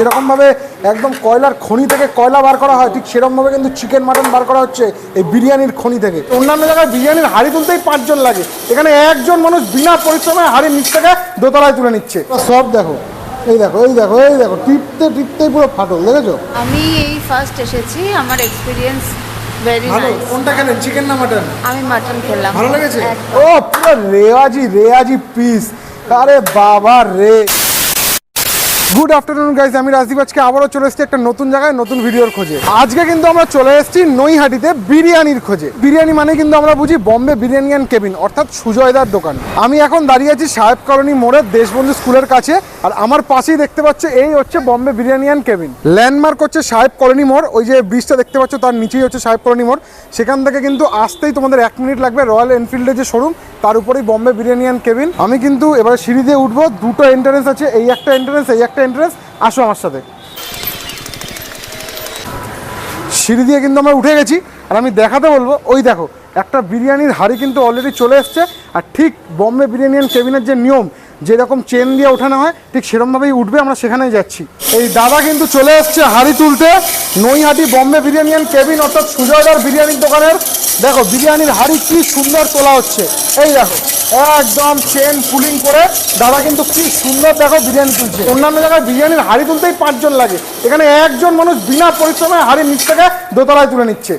যেরকমভাবে একদম কয়লার খনি থেকে কয়লা বার করা হয় ঠিক সেরকমভাবে কিন্তু চিকেন মাটন বার করা হচ্ছে এই বিরিয়ানির খনি থেকে। অন্যান্য জায়গায় বিরিয়ানির হাড়ি তুলতেই পাঁচজন লাগে। এখানে একজন মানুষ বিনা পরিশ্রমে হাড়ির নিচ থেকে দোতলায় তুলে নিচ্ছে। সব দেখো এই দেখো এই দেখো এই দেখো টিপতে টিপতেই পুরো ফাটল দেখেছ? আমি এই ফার্স্ট এসেছি আমার এক্সপিরিয়েন্স ভেরি ভালো নাইস কোনটা খেলেন চিকেন না মাটন আমি মাটন খেলাম। ভালো লেগেছে? ও পুরো রেওয়াজি রেওয়াজি পিস আরে বাবা রে। গুড আফটারনুন গাইজ আমি রাজদীপ। আজকে আবারও চলে এসেছি একটা নতুন জায়গায়, নতুন ভিডিওর খোঁজে। আজকে কিন্তু আমরা চলে এসেছি নৈহাটিতে বিরিয়ানির খোঁজে। বিরিয়ানি মানে কিন্তু আমরা বুঝি বম্বে বিরিয়ানি অ্যান্ড কেবিন, অর্থাৎ সুজয়দার দোকান। আমি এখন দাঁড়িয়ে আছি সাহেব কলোনি মোড়ের দেশবন্ধু স্কুলের কাছে। আর আমার পাশেই দেখতে পাচ্ছ, এই হচ্ছে Bombay biryani and cabin. Landmark হচ্ছে সাহেব কলোনি মোড়, ওই যে ব্রিজটা দেখতে পাচ্ছ, তার নিচেই হচ্ছে সাহেব কলোনি মোড়। সেখান থেকে কিন্তু আসতেই তোমাদের এক মিনিট লাগবে রয়্যাল এনফিল্ডের যে শোরুম তার উপরেই বম্বে বিরিয়ানি অ্যান্ড কেবিন। আমি কিন্তু এবার সিঁড়ি দিয়ে উঠবো, দুটো এন্ট্রেন্স আছে, এই একটা এন্ট্রেন্স এই একটা এন্ট্রেন্স আসো আমার সাথে। সিঁড়ি দিয়ে কিন্তু আমরা উঠে গেছি, আর আমি দেখাতে বলব, ওই দেখো, একটা বিরিয়ানির হাড়ি কিন্তু অলরেডি চলে এসছে, আর ঠিক বম্বে বিরিয়ানি অ্যান্ড কেবিনের যে নিয়ম যেরকম চেন দিয়ে ওঠানো হয়, ঠিক সেরকমভাবেই উঠবে, আমরা সেখানেই যাচ্ছি। এই দাদা কিন্তু চলে এসছে হাড়ি তুলতে। নৈহাটি বম্বে বিরিয়ানি অ্যান্ড কেবিন অর্থাৎ সুজয়দার বিরিয়ানির দোকানের। দেখো, বিরিয়ানির হাড়ি কি সুন্দর তোলা হচ্ছে। এই দেখো, একদম চেন পুলিং করে দাদা কিন্তু কি সুন্দর দেখো বিরিয়ানি তুলছে। অন্যান্য জায়গায় বিরিয়ানির হাড়ি তুলতেই পাঁচজন লাগে। এখানে একজন মানুষ বিনা পরিশ্রমে হাড়ির নিচ থেকে দোতলায় তুলে নিচ্ছে।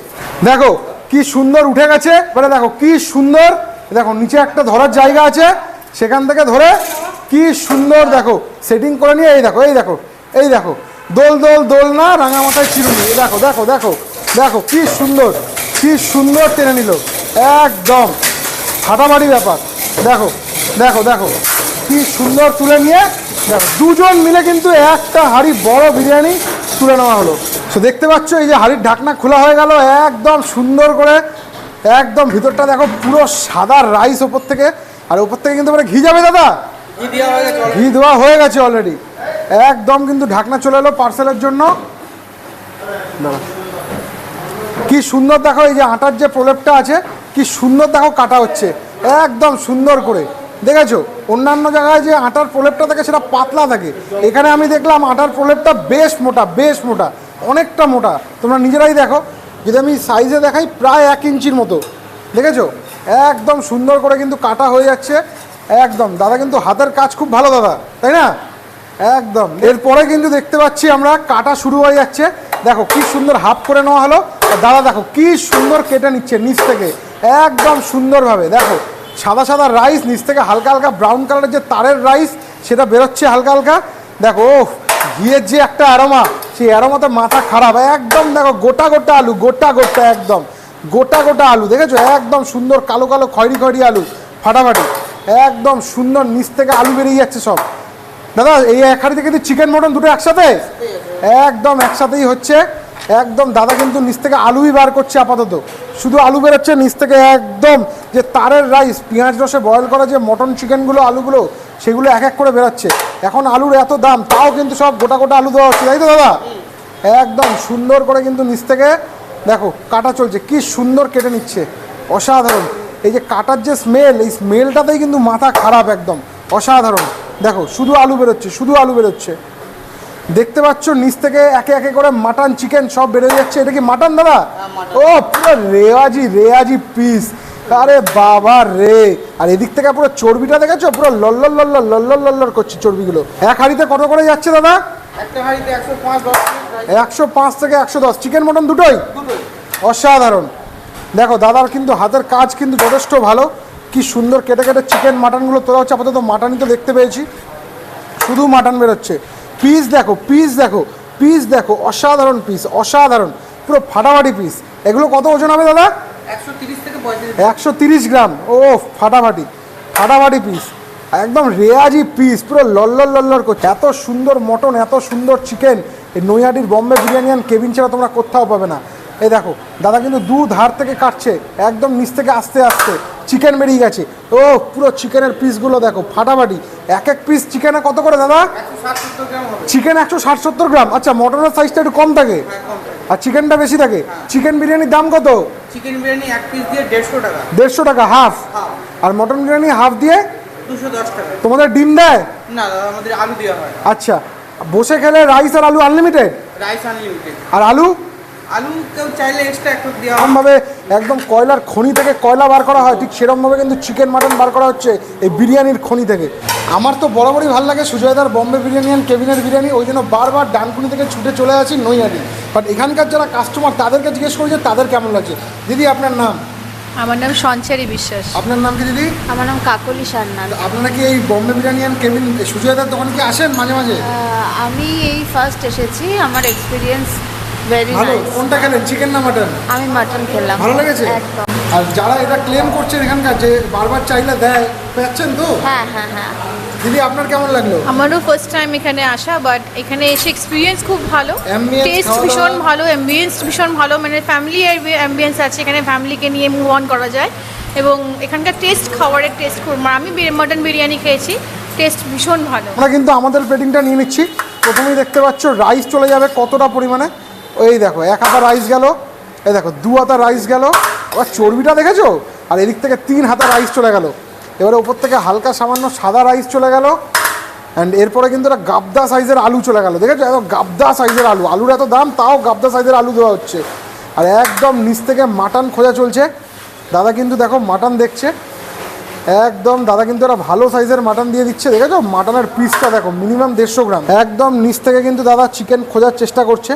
দেখো, কি সুন্দর উঠে গেছে। এবারে দেখো, কি সুন্দর। দেখো, নিচে একটা ধরার জায়গা আছে। সেখান থেকে ধরে কি সুন্দর দেখো সেটিং করে নিয়ে এই দেখো এই দেখো এই দেখো। দোল দোল দোল না, রাঙা মাথায় চিরুনি। দেখো দেখো দেখো দেখো, কি সুন্দর কি সুন্দর টেনে নিল। একদম। ফাটাফাটি ব্যাপার। দেখো দেখো দেখো। কি সুন্দর তুলে নিয়ে, দেখো, দুজন মিলে কিন্তু একটা হাড়ি বড় বিরিয়ানি তুলে নেওয়া হলো। তো দেখতে পাচ্ছ, এই যে হাড়ির ঢাকনা খোলা হয়ে গেল, একদম সুন্দর করে, একদম ভিতরটা দেখো পুরো সাদা রাইস ওপর থেকে। আর ওপর থেকে কিন্তু মানে ঘি যাবে দাদা। ঘি দেওয়া হয়ে গেছে অলরেডি একদম কিন্তু ঢাকনা চলে এলো পার্সেলের জন্য। কি সুন্দর দেখো, এই যে আটার যে প্রলেপটা আছে, কি সুন্দর দেখো কাটা হচ্ছে। একদম সুন্দর করে। দেখেছ? অন্যান্য জায়গায় যে আটার প্রলেপটা থাকে, সেটা পাতলা থাকে। এখানে আমি দেখলাম আটার প্রলেপটা বেশ মোটা বেশ মোটা, অনেকটা মোটা। তোমরা নিজেরাই দেখো। যদি আমি সাইজে দেখাই, প্রায় এক ইঞ্চির মতো। দেখেছ? একদম সুন্দর করে কিন্তু কাটা হয়ে যাচ্ছে। একদম। দাদা কিন্তু হাতের কাজ খুব ভালো দাদা। তাই না? একদম। এরপরে কিন্তু দেখতে পাচ্ছি আমরা কাটা শুরু হয়ে যাচ্ছে। দেখো কি সুন্দর হাফ করে নেওয়া হলো। দাদা দেখো কি সুন্দর কেটে নিচ্ছে নিচ থেকে। একদম সুন্দরভাবে দেখো। সাদা সাদা রাইস নিচ থেকে হালকা হালকা ব্রাউন কালারের যে তারের রাইস সেটা বেরোচ্ছে হালকা হালকা। দেখো ওহ, ঘিয়ের যে একটা অ্যারোমা সেই অ্যারোমাতে মাথা খারাপ। একদম দেখো গোটা গোটা আলু গোটা গোটা একদম। গোটা গোটা আলু দেখেছ? একদম সুন্দর কালো কালো খয়রি খয়রি আলু ফাটাফাটি। একদম সুন্দর নিচ থেকে আলু বেরিয়ে যাচ্ছে সব। দাদা, এই এক হাড়ি থেকে চিকেন মটন দুটো একসাথে? একদম একসাথেই হচ্ছে। একদম দাদা কিন্তু নিচ থেকে আলুই বার করছে আপাতত। শুধু আলু বেরোচ্ছে, নিচ থেকে একদম যে তারের রাইস পেঁয়াজ রসে বয়েল করা যে মটন চিকেনগুলো আলুগুলো, সেগুলো এক এক করে বেরোচ্ছে। এখন আলুর এত দাম, তাও কিন্তু সব গোটা গোটা আলু দেওয়া হচ্ছে, তাই তো দাদা? একদম সুন্দর করে কিন্তু নিচ থেকে দেখো, কাটা চলছে। কি সুন্দর কেটে নিচ্ছে। অসাধারণ। এই যে কাটার যে স্মেল এই স্মেলটাতেই কিন্তু মাথা খারাপ একদম অসাধারণ। দেখো শুধু আলু বেরোচ্ছে শুধু আলু বেরোচ্ছে। দেখতে পাচ্ছ নিচ থেকে একে একে করে মাটন চিকেন সব বেরোয় যাচ্ছে। এটা কি মাটন দাদা? ও পুরো রেওয়াজি রেওয়াজি পিস আরে বাবা রে! আর এদিক থেকে পুরো চর্বিটা দেখেছ? পুরো লল্লর লল্লর লল্লর লল্লর করছে চর্বিগুলো। এক হাঁড়িতে কত করে যাচ্ছে দাদা? একশো পাঁচ থেকে একশো দশ। চিকেন মটন দুটোই। অসাধারণ। দেখো দাদার কিন্তু হাতের কাজ কিন্তু যথেষ্ট ভালো। কি সুন্দর কেটে কেটে চিকেন মাটনগুলো তোলা হচ্ছে। আপাতত মাটনই তো দেখতে পেয়েছি। শুধু মাটন বেরোচ্ছে। পিস দেখো পিস দেখো পিস দেখো অসাধারণ পিস অসাধারণ। পুরো ফাটাফাটি পিস এগুলো কত ওজন হবে দাদা? একশো তিরিশ গ্রাম। ও ফাটাফাটি। ফাটাফাটি পিস একদম রেয়াজি পিস পুরো লল্লর লল্লর করছে। এত সুন্দর মটন এত সুন্দর চিকেন এই নৈহাটির বম্বে বিরিয়ানি অ্যান্ড কেবিন ছাড়া তোমরা কোথাও পাবে না। এই দেখো দাদা কিন্তু দু ধার থেকে কাটছে একদম নিচ থেকে আস্তে আস্তে চিকেন বেরিয়ে গেছে। ও পুরো চিকেনের পিসগুলো দেখো ফাটাফাটি। এক এক পিস চিকেনে কত করে দাদা? চিকেন একশো ষাট সত্তর গ্রাম। আচ্ছা মটনের সাইজটা একটু কম থাকে। আর চিকেনটা বেশি থাকে। চিকেন বিরিয়ানির দাম কত? চিকেন বিরিয়ানি এক পিস দিয়ে দেড়শো টাকা। দেড়শো টাকা হাফ আর মটন বিরিয়ানি হাফ দিয়ে? তোমাদের ডিম দেয়? না আমাদের আলু দেওয়া হয়। আচ্ছা বসে খেলে রাইস আর আলু আনলিমিটেড রাইস আনলিমিটেড আর আলু? আলু কেউ চাইলে এক্সট্রা একটু দেওয়া এরকমভাবে একদম কয়লার খনি থেকে কয়লা বার করা হয় ঠিক সেরকমভাবে কিন্তু চিকেন মাটন বার করা হচ্ছে এই বিরিয়ানির খনি থেকে। আমার তো বরাবরই ভালো লাগে সুজয়দার বম্বে বিরিয়ানি অ্যান্ড কেবিনের বিরিয়ানি ওই জন্য বারবার ডানকুনি থেকে ছুটে চলে আসি নৈহাটি। বাট এখানকার যারা কাস্টমার তাদেরকে জিজ্ঞেস করি যে তাদের কেমন লাগছে? দিদি আপনার নাম? আমার নাম সঞ্চারী বিশ্বাস। আপনার নাম কি দিদি? আমার নাম কাকলি সান্নাল। আপনারা কি এই বম্বে বিরিয়ানি অ্যান্ড কেবিন সুজয়দার দোকানে কি আসেন মাঝে মাঝে? আমি এই ফার্স্ট এসেছি আমার এক্সপিরিয়েন্স ভেরি ভালো কোনটা খেলেন? চিকেন না মাটন আমি মাটন খেলাম ভালো লেগেছে? একদম। আর যারা এটা ক্লেম করছেন এখানকার যে বারবার চাইলে দেয় পাচ্ছেন তো? হ্যাঁ হ্যাঁ হ্যাঁ। দিদি আপনার কেমন লাগল? আমারও ফার্স্ট টাইম এখানে আসা বাট এখানে এসে এক্সপিরিয়েন্স খুব ভালো। টেস্ট ভীষণ ভালো অ্যাম্বিয়েন্স ভীষণ ভালো মানে ফ্যামিলি অ্যাম্বিয়েন্স আছে এখানে ফ্যামিলিকে নিয়ে মুভ অন করা যায়। এবং এখানকার টেস্ট খাবারের টেস্ট খুব আমি মটন বিরিয়ানি খেয়েছি টেস্ট ভীষণ ভালো। আমরা কিন্তু আমাদের প্লেটিংটা নিয়ে নিচ্ছি। প্রথমেই দেখতে পাচ্ছ রাইস চলে যাবে কতটা পরিমাণে? এই দেখো, এক হাতা রাইস গেল, এই দেখো, দু হাতা রাইস গেল। আবার চর্বিটা দেখেছ? আর এদিক থেকে তিন হাতা রাইস চলে গেল। এবারে ওপর থেকে হালকা সামান্য সাদা রাইস চলে গেল অ্যান্ড এরপরে কিন্তু একটা গাবদা সাইজের আলু চলে গেল। দেখেছ? এত গাবদা সাইজের আলু। আলুর এত দাম, তাও গাবদা সাইজের আলু দেওয়া হচ্ছে। আর একদম নিচ থেকে মাটন খোঁজা চলছে। দাদা কিন্তু দেখো মাটন দেখছে। একদম দাদা কিন্তু একটা ভালো সাইজের মাটন দিয়ে দিচ্ছে। দেখেছ? মাটনের পিসটা দেখো মিনিমাম দেড়শো গ্রাম। একদম নিচ থেকে কিন্তু দাদা চিকেন খোঁজার চেষ্টা করছে।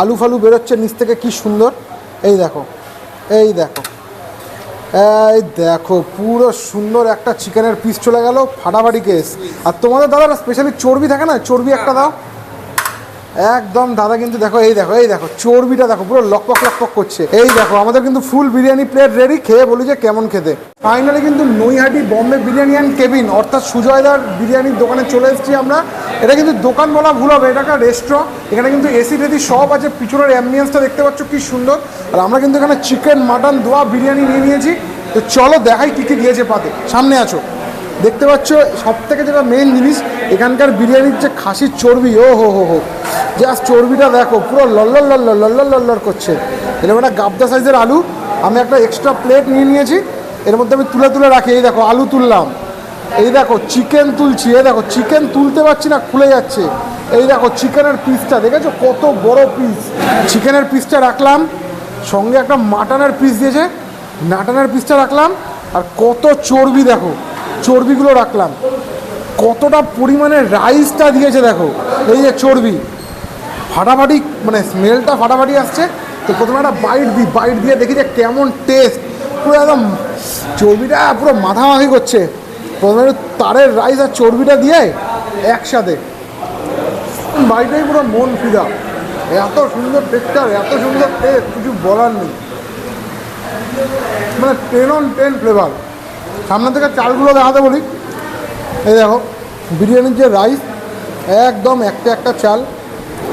আলু ফালু বেরোচ্ছে নিচ থেকে, কি সুন্দর। এই দেখো এই দেখো এই দেখো, পুরো সুন্দর একটা চিকেনের পিস চলে গেল, ফাটাফাটি কেস আর তোমাদের দাদা স্পেশালি চর্বি থাকে না? চর্বি একটা দাও। একদম দাদা কিন্তু দেখো, এই দেখো এই দেখো, চর্বিটা দেখো, পুরো লকপক লকপক করছে। এই দেখো, আমাদের কিন্তু ফুল বিরিয়ানি প্লেট রেডি খেয়ে বলি যে কেমন খেতে। ফাইনালি কিন্তু নৈহাটি বম্বে বিরিয়ানি অ্যান্ড কেবিন অর্থাৎ সুজয়দার বিরিয়ানির দোকানে চলে এসেছি আমরা। এটা কিন্তু দোকান বলা ভুল হবে, এটা একটা রেস্টুরেন্ট এখানে কিন্তু এসি টেসি সব আছে, পিছনের অ্যাম্বিয়েন্সটা দেখতে পাচ্ছ কি সুন্দর। আর আমরা কিন্তু এখানে চিকেন মাটন দোয়া, বিরিয়ানি নিয়ে নিয়েছি। তো চলো দেখাই কী কী দিয়েছে পাতে। সামনে আছো। দেখতে পাচ্ছ সব থেকে যেটা মেন জিনিস, এখানকার বিরিয়ানির যে খাসির চর্বি, ও হো হো হো। জাস্ট চর্বিটা দেখো, পুরো লল্লর লল্লর লল্লর লল্লর করছে। এরকম একটা গাবদা সাইজের আলু, আমি একটা এক্সট্রা প্লেট নিয়ে নিয়েছি, এর মধ্যে আমি তুলে তুলে রাখি, এই দেখো, আলু তুললাম। এই দেখো চিকেন তুলছি, এই দেখো চিকেন তুলতে পারছি না, খুলে যাচ্ছে। এই দেখো চিকেনের পিসটা দেখেছ? কত বড় পিস চিকেনের পিসটা রাখলাম, সঙ্গে একটা মাটনের পিস দিয়েছে। মাটনের পিসটা রাখলাম, আর কত চর্বি দেখো। চর্বিগুলো রাখলাম। কতটা পরিমাণে রাইসটা দিয়েছে দেখো, এই যে চর্বি। ফাটাফাটি মানে স্মেলটা ফাটাফাটি আসছে। তো প্রথমে একটা বাইট দিই বাইট দিয়ে দেখি যে কেমন টেস্ট পুরো একদম চর্বিটা পুরো মাথামাখি করছে। প্রথমে তারের রাইস আর চর্বিটা দিয়ে একসাথে। বাইটাই পুরো মন ফিদা। এত সুন্দর টেক্সচার এত সুন্দর টেস্ট কিছু বলার নেই। মানে টেন অন টেন ফ্লেভার সামনে থেকে চালগুলো দেখাতে বলি। এই দেখো, বিরিয়ানির যে রাইস একদম একটা একটা চাল।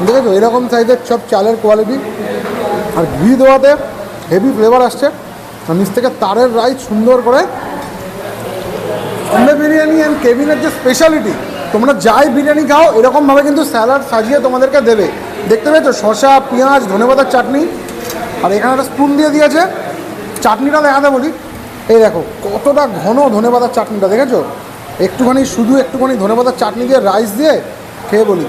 দেখেছ? এরকম সাইজের সব চালের কোয়ালিটি আর ঘি দেওয়াতে হেভি ফ্লেভার আসছে। আর নিচ থেকে তারের রাইস সুন্দর করে। বম্বে বিরিয়ানি অ্যান্ড কেবিনের যে স্পেশালিটি তোমরা যাই বিরিয়ানি খাও, এরকমভাবে কিন্তু স্যালাড সাজিয়ে তোমাদেরকে দেবে। দেখতে পেয়েছ? শসা, পেঁয়াজ, ধনেপাতার চাটনি। আর এখানে একটা স্পুন দিয়ে দিয়েছে। চাটনিটা দেখাতে বলি। এই দেখো, কতটা ঘন ধনেপাতার চাটনিটা, দেখেছ? একটুখানি শুধু একটুখানি ধনেপাতার চাটনি দিয়ে রাইস দিয়ে খেয়ে বলি।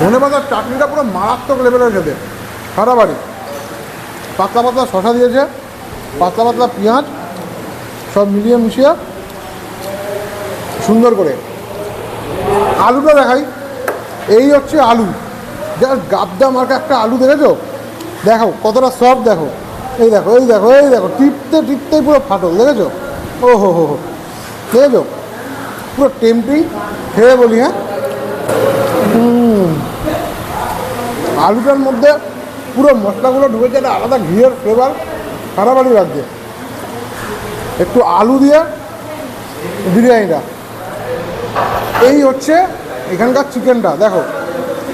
ধনেপাতার চাটনিটা পুরো মারাত্মক লেভেলের খেতে। ফাটাফাটি পাতলা পাতলা শসা দিয়েছে, পাতলা পাতলা পেঁয়াজ, সব মিলিয়ে মিশিয়ে সুন্দর করে। আলুটা দেখাই। এই হচ্ছে আলু। জাস্ট গাবদা মার্কা একটা আলু, দেখেছ? দেখো, কতটা সফট দেখো। এই দেখো এই দেখো এই দেখো, টিপতে, টিপতেই পুরো ফাটল, দেখেছ? ও হো হো হো। দেখেছ? পুরো টেম্পিং খেয়ে বলি হ্যাঁ? আলুটার মধ্যে পুরো মশলাগুলো ঢুকেছে একটা আলাদা ঘিয়ের ফ্লেভার ফাটাফাটি লাগছে একটু আলু দিয়ে বিরিয়ানিটা। এই হচ্ছে এখানকার চিকেনটা, দেখো।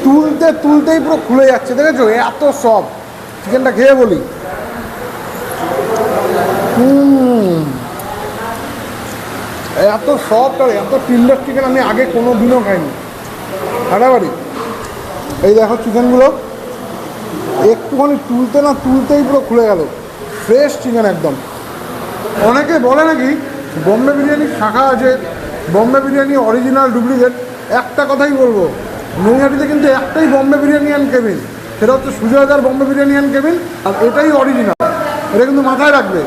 তুলতে, তুলতেই পুরো খুলে যাচ্ছে, দেখেছ? এত সব চিকেনটা খেয়ে বলি। এত সফট আর এত টিন্ডার চিকেন আমি আগে কোনো দিনও খাইনি। ফাটাফাটি এই দেখো চিকেনগুলো একটুখানি তুলতে না তুলতেই পুরো খুলে গেল। ফ্রেশ চিকেন একদম। অনেকে বলে নাকি বম্বে বিরিয়ানির শাখা আছে, বম্বে বিরিয়ানি অরিজিনাল ডুপ্লিকেট একটা কথাই বলব, নৈহাটিতে কিন্তু একটাই বম্বে বিরিয়ানি অ্যান্ড কেবিন সেটা হচ্ছে সুজয়দার বম্বে বিরিয়ানি অ্যান্ড কেবিন আর এটাই অরিজিনাল এটা কিন্তু মাথায় রাখবে।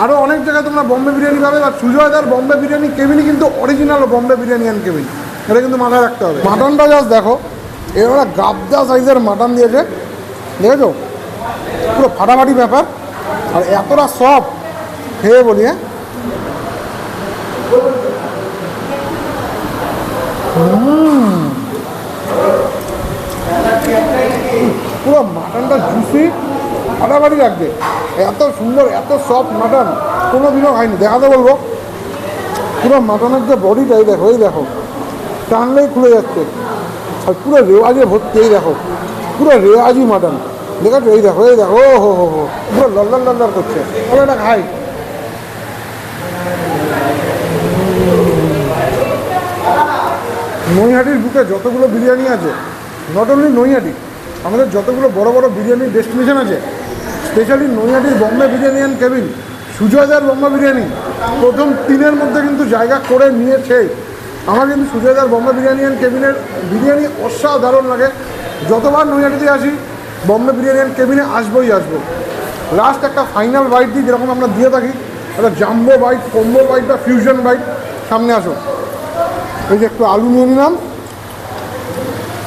আরও অনেক জায়গায় তোমরা বম্বে বিরিয়ানি পাবে, আর সুজয়দার বম্বে বিরিয়ানি কেবিনই কিন্তু original Bombay biryani and cabin. এটা কিন্তু মাথায় রাখতে হবে। মাটনটা জাস্ট দেখো, এরা গাবদা সাইজের মাটন দিয়েছে। দেখেছ? পুরো ফাটাফাটি ব্যাপার। আর এতটা সফট খেয়ে বলি হ্যাঁ? পুরো মাটনটা জুসি ফাটাফাটি লাগবে। এত সুন্দর, এত সফট মাটন কোনো দিনও খাইনি দেখাতে বলব, পুরো মাটনের যে বডিটা এই দেখো এই দেখো, টানলেই খুলে যাচ্ছে। আর পুরো রেওয়াজে ভর্তি, এই দেখো, পুরো রেওয়াজি মাটন দেখেছ? এই দেখো এই দেখো ও হো হো হো পুরো লল্লার লল্লার করছে। চলো এটা খাই। নৈহাটির বুকে যতগুলো বিরিয়ানি আছে নট অনলি নৈহাটি, আমাদের যতগুলো বড় বড় বিরিয়ানির ডেস্টিনেশন আছে স্পেশালি নৈহাটির বম্বে বিরিয়ানি অ্যান্ড কেবিন। সুজয়দার বম্বে বিরিয়ানি। প্রথম তিনের মধ্যে কিন্তু জায়গা করে নিয়েছে। আমার কিন্তু সুজয়দার বম্বে বিরিয়ানি অ্যান্ড কেবিনের বিরিয়ানি অসাধারণ লাগে। যতবার নৈহাটিতে আসি, বম্বে বিরিয়ানি অ্যান্ড কেবিনে আসবোই আসব। লাস্ট একটা ফাইনাল বাইট দিই, যেরকম আমরা দিয়ে থাকি, একটা জাম্বো বাইট কম্বো বাইট বা ফিউশন বাইট সামনে আসো। এই যে একটু আলু নিয়ে নিলাম।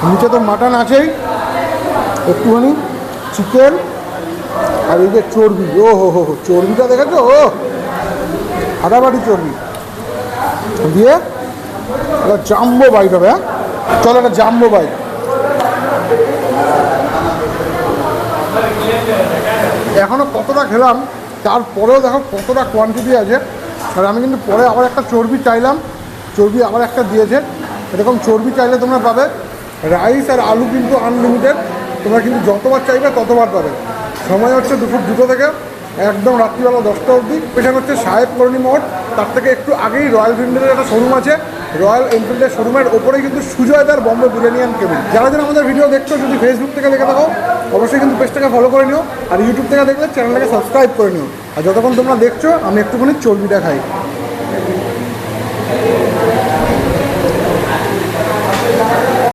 নিচে তো মাটন আছেই। একটুখানি চিকেন আর এই যে চর্বি ও হো হো চর্বিটা দেখেছ? ও ফাটাফাটি চর্বি। দিয়ে একটা জাম্বো বাইট হবে হ্যাঁ? চলো একটা জাম্বো বাইট। এখনও কতটা খেলাম, তারপরেও দেখো কতটা কোয়ান্টিটি আছে। আর আমি কিন্তু পরে আবার একটা চর্বি চাইলাম, চর্বি আবার একটা দিয়েছে। এরকম চর্বি চাইলে তোমরা পাবে। রাইস আর আলু কিন্তু আনলিমিটেড তোমরা কিন্তু যতবার চাইবে ততবার পাবে। সময় হচ্ছে দুপুর দুটো থেকে, একদম রাত্রিবেলা দশটা অবধি। পেছনে হচ্ছে সাহেব করণী মোড় তার থেকে একটু আগেই রয়্যাল এনফিল্ডের একটা শোরুম আছে। রয়্যাল এনফিল্ডের শোরুমের ওপরেই কিন্তু সুজয়দার বম্বে বিরিয়ানি অ্যান্ড কেবিন। যারা যারা আমাদের ভিডিও দেখছ, যদি ফেসবুক থেকে দেখে থাকো, অবশ্যই কিন্তু পেজটাকে ফলো করে নিও। আর ইউটিউব থেকে দেখলে চ্যানেলটাকে সাবস্ক্রাইব করে নিও। আর যতক্ষণ তোমরা দেখছ, আমি একটুখানি চর্বিটা খাই